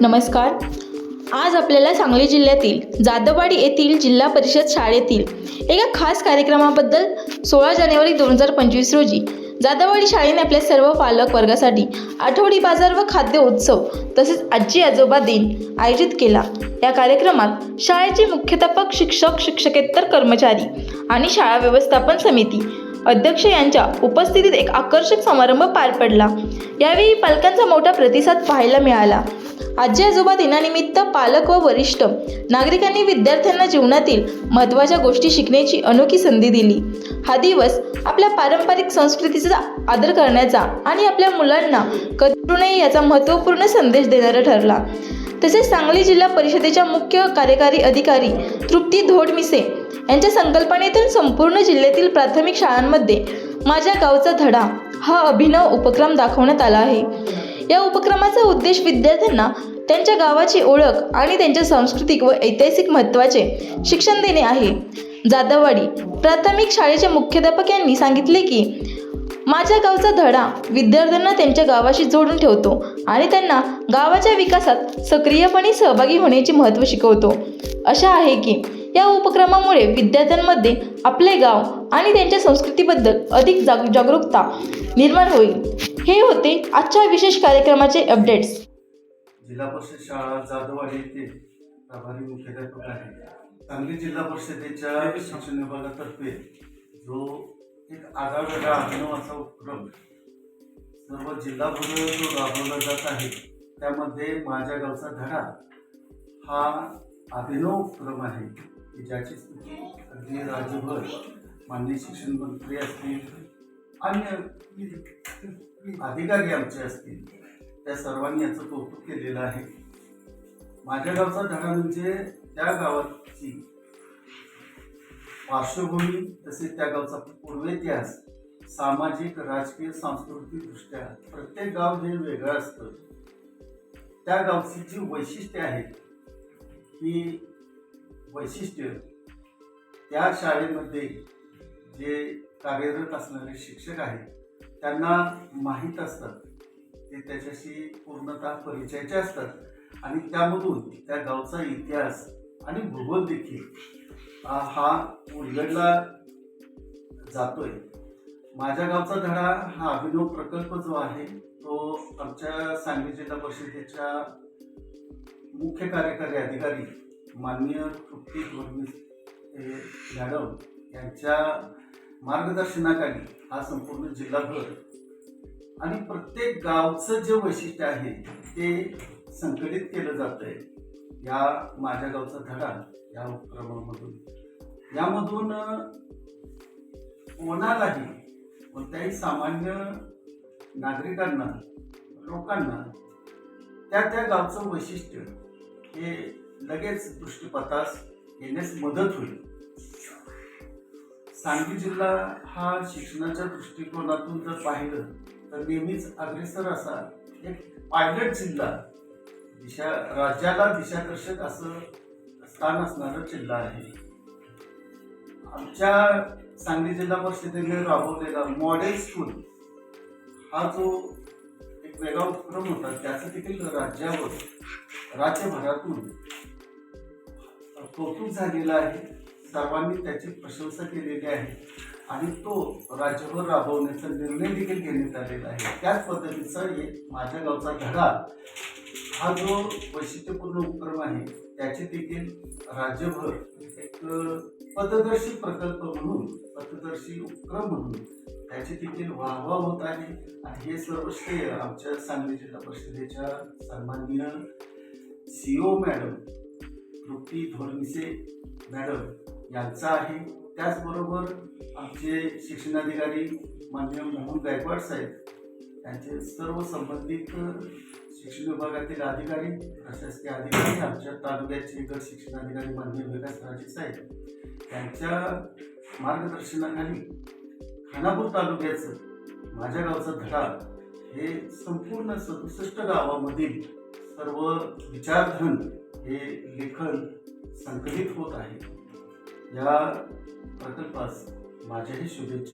नमस्कार. आज आपल्याला सांगली जिल्ह्यातील जादवाडी येथील जिल्हा परिषद शाळेतील एका खास कार्यक्रमाबद्दल सोळा जानेवारी दोन हजार पंचवीस रोजी जादवाडी शाळेने आपल्या सर्व पालक वर्गासाठी आठवडी बाजार व खाद्य उत्सव तसेच आजी आजोबा दिन आयोजित केला. या कार्यक्रमात शाळेचे मुख्याध्यापक शिक्षक शिक्षकेतर कर्मचारी आणि शाळा व्यवस्थापन समिती अध्यक्ष यांच्या उपस्थितीत एक आकर्षक समारंभ पार पडला. यावेळी पालकांचा मोठा प्रतिसाद पाहायला मिळाला. आजी आजोबा दिनानिमित्त पालक व वरिष्ठ नागरिकांनी विद्यार्थ्यांना जीवनातील महत्त्वाच्या गोष्टी शिकण्याची अनोखी संधी दिली. हा दिवस आपल्या पारंपरिक संस्कृतीचा आदर करण्याचा आणि आपल्या मुलांना करू नये याचा महत्त्वपूर्ण संदेश देणारा ठरला. तसेच सांगली जिल्हा परिषदेच्या मुख्य कार्यकारी अधिकारी तृप्ती धोडमिसे यांच्या संकल्पनेतून संपूर्ण जिल्ह्यातील प्राथमिक शाळांमध्ये माझ्या गावचा धडा हा अभिनव उपक्रम दाखवण्यात आला आहे. या उपक्रमाचा उद्देश विद्यार्थ्यांना त्यांच्या गावाची ओळख आणि त्यांच्या सांस्कृतिक व ऐतिहासिक महत्त्वाचे शिक्षण देणे आहे. जाधववाडी प्राथमिक शाळेचे मुख्याध्यापक यांनी सांगितले की माझ्या गावचा धडा विद्यार्थ्यांना त्यांच्या गावाशी जोडून ठेवतो आणि त्यांना गावाच्या विकासात सक्रियपणे सहभागी होण्याचे महत्त्व शिकवतो. अशा आहे की या उपक्रमामुळे विद्यार्थ्यांमध्ये आपले गाव आणि त्यांच्या संस्कृतीबद्दल अधिक जाग जागरूकता निर्माण होईल. हे होते आजच्या विशेष कार्यक्रमाचे अपडेट्स जिल्हा परिषद शाळा जाधववाडी येथे प्रभारी मुख्याध्यापक आहे सांगली जिल्हा परिषदेच्या शिक्षण विभागातर्फे जो एक आगळावेगळा अभिनवाचा उपक्रम सर्व जिल्हाभर जो राबवला जात आहे त्यामध्ये माझ्या गावचा धडा हा अभिनव उपक्रम आहे की ज्याची स्थिती अगदी राज्यभर माननीय शिक्षण मंत्री असतील अन्य अधिकारी आमचे असतील. त्या सर्वांनी याचं कौतुक केलेलं आहे. माझ्या गावचा धडा म्हणजे त्या गावाची पार्श्वभूमी तसेच त्या गावचा पूर्व इतिहास सामाजिक राजकीय सांस्कृतिक दृष्ट्या प्रत्येक गाव हे वेगळं असतं. त्या गावची जी वैशिष्ट्ये आहेत ही वैशिष्ट्य त्या शाळेमध्ये जे कार्यरत असणारे शिक्षक आहेत त्यांना माहीत असतात. ते त्याच्याशी पूर्णतः परिचयाचे असतात. आणि त्यामधून त्या गावचा इतिहास आणि भूगोल देखील हा उलगडला जातोय. माझ्या गावचा धडा हा अभिनव प्रकल्प जो आहे तो आमच्या सांगली जिल्हा परिषदेच्या मुख्य कार्यकारी अधिकारी माननीय तृप्ती फडणवीस हे यांच्या मार्गदर्शनाखाली हा संपूर्ण जिल्हाभर आणि प्रत्येक गावचं जे वैशिष्ट्य आहे ते संकलित केलं जातंय. या माझ्या गावचा धडा या उपक्रमामधून. यामधून कोणालाही कोणत्याही सामान्य नागरिकांना लोकांना त्या त्या गावचं वैशिष्ट्य हे लगेच दृष्टीपथास येण्यास मदत होईल. सांगली जिल्हा हा शिक्षणाच्या दृष्टिकोनातून जर पाहिलं तर नेहमीच अग्रेसर असा एक पायलट जिल्हा. दिशा राज्याला दिशादर्शक असं स्थान असणारा जिल्हा आहे. आमच्या सांगली जिल्हा परिषदेने राबवलेला मॉडेल स्कूल हा जो एक वेगळा उपक्रम होता त्याचं देखील राज्यावर राज्यभरातून कौतुक झालेलं आहे. सर्वांनी त्याची प्रशंसा केलेली आहे. आणि तो राज्यभर राबवण्याचा निर्णय देखील घेण्यात आलेला आहे. त्याच पद्धतीचा एक माझ्या गावचा धडा. हा जो वैशिष्ट्यपूर्ण उपक्रम आहे त्याचे देखील राज्यभर एक पथदर्शी प्रकल्प म्हणून पथदर्शी उपक्रम म्हणून त्याची देखील वाहवा होत आहे. आणि हे सर्व श्रेय आमच्या सांगली जिल्हा परिषदेच्या सन्माननीय ओ मॅडम तृप्ती धोरमिसे मॅडम यांचा आहे. त्याचबरोबर आमचे शिक्षणाधिकारी माननीय मोहन गायकवाड साहेब यांचे सर्व संबंधित शिक्षण विभागातील अधिकारी प्रशासकीय अधिकारी आमच्या तालुक्याचे गट शिक्षणाधिकारी माननीय विकास राजे साहेब यांच्या मार्गदर्शनाखाली खानापूर तालुक्याचं माझ्या गावचा धडा हे संपूर्ण सदुसष्ट गावामधील सर्व विचारधन हे लेखन संकलित होत आहे. या प्रकल्पास माझ्याही शुभेच्छा.